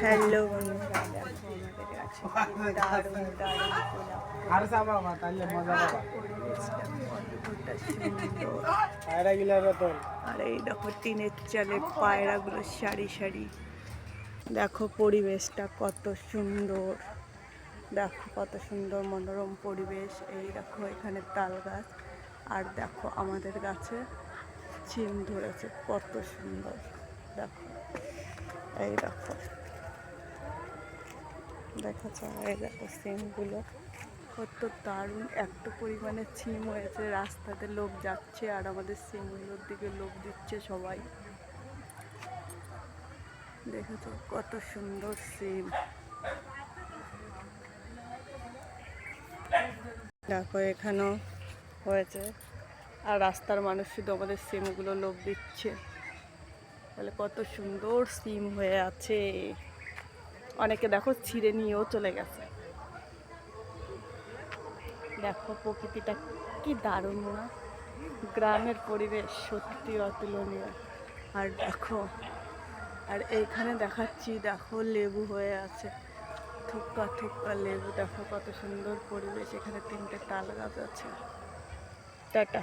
Hello আমাদের কাছে আর এই টিনের পায়রাগুলো সারি সারি। দেখো পরিবেশটা কত সুন্দর। দেখো কত সুন্দর মনোরম পরিবেশ। এই দেখো এখানে তাল গাছ। আর দেখো আমাদের গাছে চিম ধরেছে কত সুন্দর। দেখো, এই দেখো। দেখাচ্ছে এই দেখো সিমগুলো। কত দারুণ, এত পরিমাণে সিম হয়েছে, রাস্তাতে লোক যাচ্ছে আর আমাদের সিমগুলোর দিকে লোক দিচ্ছে সবাই। দেখেছ কত সুন্দর সিম। দেখো এখানেও হয়েছে। আর রাস্তার মানুষ শুধু আমাদের সিমগুলো লোক দিচ্ছে। তাহলে কত সুন্দর সিম হয়ে আছে। অনেকে দেখো ছিঁড়ে নিয়েও চলে গেছে। দেখো প্রকৃতিটা কি দারুণ না? গ্রামের পরিবেশ সত্যি অতুলনীয়। আর দেখো, আর এইখানে দেখাচ্ছি, দেখো লেবু হয়ে আছে। থুক্কা থুক্কা লেবু, দেখো কত সুন্দর পরিবেশ। এখানে তিনটে তাল গাছ আছে। টাটা।